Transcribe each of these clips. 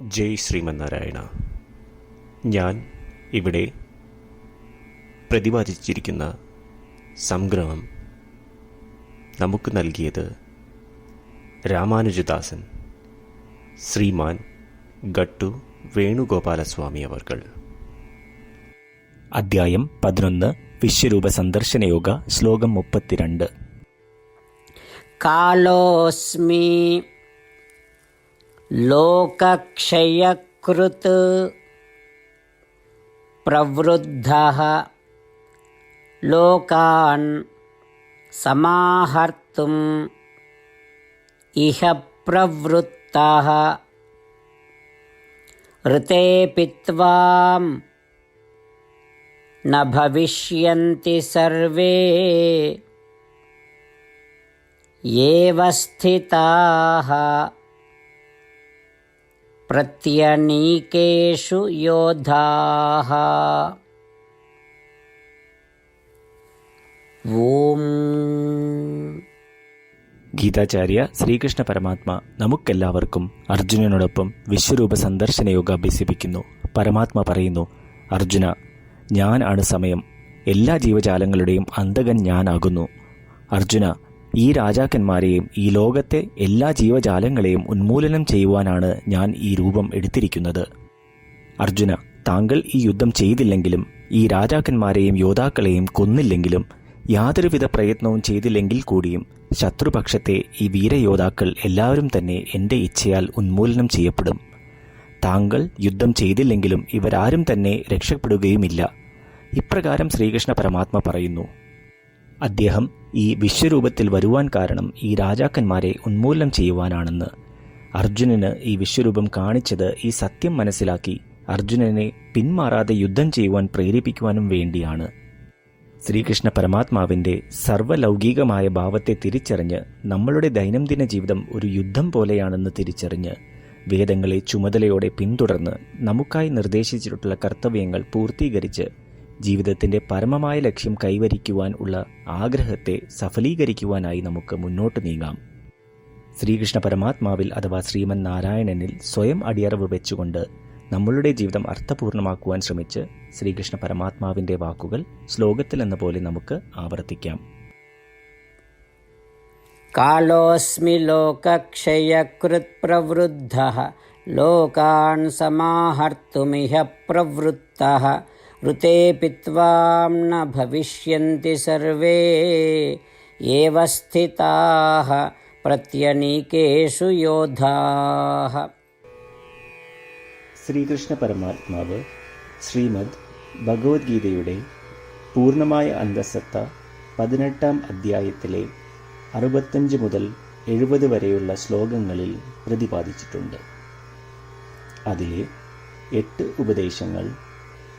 ജയ് ശ്രീമന്നാരായണ. ഞാൻ ഇവിടെ പ്രതിപാദിച്ചിരിക്കുന്ന സംഗ്രഹം നമുക്ക് നൽകിയത് രാമാനുജദാസൻ ശ്രീമാൻ ഗട്ടു വേണുഗോപാലസ്വാമി അവർകൾ. അദ്ധ്യായം പതിനൊന്ന് വിശ്വരൂപ സന്ദർശന യോഗ ശ്ലോകം മുപ്പത്തിരണ്ട്. കാലോസ്മി లోకక్షయకృత్ ప్రవృద్ధ లోకాన్ సమాహర్తుం ఇహ ప్రవృత్త ఋతే పిత్వాం న భవిష్యంతి సర్వే ఏవ స్థితాః प्रत्यनीकेषु योधाः ॐ ഗീതാചാര്യ ശ്രീകൃഷ്ണ പരമാത്മ നമുക്കെല്ലാവർക്കും അർജുനനോടൊപ്പം വിശ്വരൂപ സന്ദർശന യോഗ അഭ്യസിപ്പിക്കുന്നു പരമാത്മ പറയുന്നു അർജുന ഞാൻ ആണ് സമയം എല്ലാ ജീവജാലങ്ങളുടെയും അന്തകൻ ഞാനാകുന്നു അർജുന ഈ രാജാക്കന്മാരെയും ഈ ലോകത്തെ എല്ലാ ജീവജാലങ്ങളെയും ഉന്മൂലനം ചെയ്യുവാനാണ് ഞാൻ ഈ രൂപം എടുത്തിരിക്കുന്നത്. അർജുന താങ്കൾ ഈ യുദ്ധം ചെയ്തില്ലെങ്കിലും ഈ രാജാക്കന്മാരെയും യോദ്ധാക്കളെയും കൊന്നില്ലെങ്കിലും യാതൊരുവിധ പ്രയത്നവും ചെയ്തില്ലെങ്കിൽ കൂടിയും ശത്രുപക്ഷത്തെ ഈ വീരയോദ്ധാക്കൾ എല്ലാവരും തന്നെ എന്റെ ഇച്ഛയാൽ ഉന്മൂലനം ചെയ്യപ്പെടും. താങ്കൾ യുദ്ധം ചെയ്തില്ലെങ്കിലും ഇവരാരും തന്നെ രക്ഷപ്പെടുകയുമില്ല. ഇപ്രകാരം ശ്രീകൃഷ്ണ പരമാത്മ പറയുന്നു. അദ്ദേഹം ഈ വിശ്വരൂപത്തിൽ വരുവാൻ കാരണം ഈ രാജാക്കന്മാരെ ഉന്മൂലനം ചെയ്യുവാനാണെന്ന്. അർജുനന് ഈ വിശ്വരൂപം കാണിച്ചത് ഈ സത്യം മനസ്സിലാക്കി അർജുനനെ പിന്മാറാതെ യുദ്ധം ചെയ്യുവാൻ പ്രേരിപ്പിക്കുവാനും വേണ്ടിയാണ്. ശ്രീകൃഷ്ണ പരമാത്മാവിന്റെ സർവലൗകികമായ ഭാവത്തെ തിരിച്ചറിഞ്ഞ് നമ്മളുടെ ദൈനംദിന ജീവിതം ഒരു യുദ്ധം പോലെയാണെന്ന് തിരിച്ചറിഞ്ഞ് വേദങ്ങളെ ചുമതലയോടെ പിന്തുടർന്ന് നമുക്കായി നിർദ്ദേശിച്ചിട്ടുള്ള കർത്തവ്യങ്ങൾ പൂർത്തീകരിച്ച് ജീവിതത്തിന്റെ പരമമായ ലക്ഷ്യം കൈവരിക്കുവാൻ ഉള്ള ആഗ്രഹത്തെ സഫലീകരിക്കുവാനായി നമുക്ക് മുന്നോട്ട് നീങ്ങാം. ശ്രീകൃഷ്ണ പരമാത്മാവിൽ അഥവാ ശ്രീമൻ നാരായണനിൽ സ്വയം അടിയറവ് വെച്ചുകൊണ്ട് നമ്മളുടെ ജീവിതം അർത്ഥപൂർണമാക്കുവാൻ ശ്രമിച്ച് ശ്രീകൃഷ്ണ പരമാത്മാവിന്റെ വാക്കുകൾ ശ്ലോകത്തിൽ എന്ന പോലെ നമുക്ക് ആവർത്തിക്കാം. കാലോസ്മി ലോകക്ഷയകൃത് പ്രവൃദ്ധ ലോകാൻ സമാഹർത്തുമിഹ പ്രവൃത്ത ऋतेऽपि त्वां न भविष्यन्ति सर्वे एव स्थिताः प्रत्यनीकेषु योधाः ശ്രീകൃഷ്ണ പരമാത്മാവ് ശ്രീമദ് ഭഗവത്ഗീതയുടെ പൂർണ്ണമായ അന്തസത്ത പതിനെട്ടാം അധ്യായത്തിലെ അറുപത്തഞ്ച് മുതൽ എഴുപത് വരെയുള്ള ശ്ലോകങ്ങളിൽ പ്രതിപാദിച്ചിട്ടുണ്ട് അതിലെ എട്ട് ഉപദേശങ്ങൾ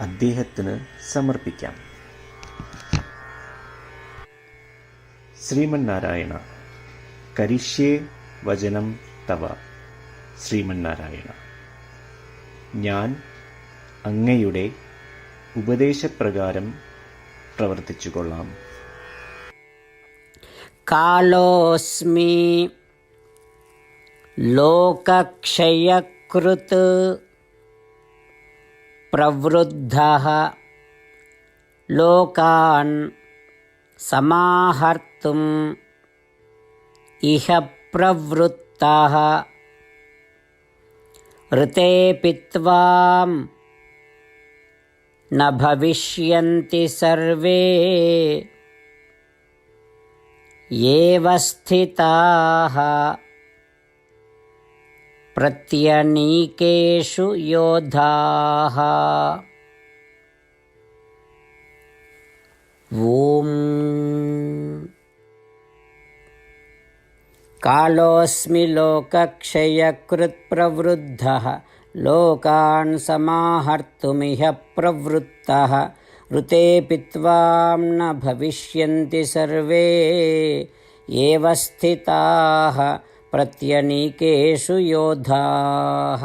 അദ്ദേഹത്തിന് സമർപ്പിക്കാം. ശ്രീമന്നാരായണ. കരിഷ്യേ വചനം തവ. ശ്രീമന്നാരായണ. ഞാൻ അങ്ങയുടെ ഉപദേശപ്രകാരം പ്രവർത്തിച്ചുകൊള്ളാം. കാലോസ്മി ലോകക്ഷയകൃത് प्रवृद्धः लोकान् समाहर्तुम् इह प्रवृत्तः ऋतेऽपि त्वां न भविष्यन्ति सर्वे एव स्थिताः प्रत्यनीकेषु योधाः ॐ कालोऽस्मि लोकक्षयकृत्प्रवृद्धः लोकान् समाहर्तुमिह प्रवृत्तः ऋतेऽपि त्वां न भविष्यन्ति सर्वे एव स्थिताः प्रत्यनीकेषु योधाः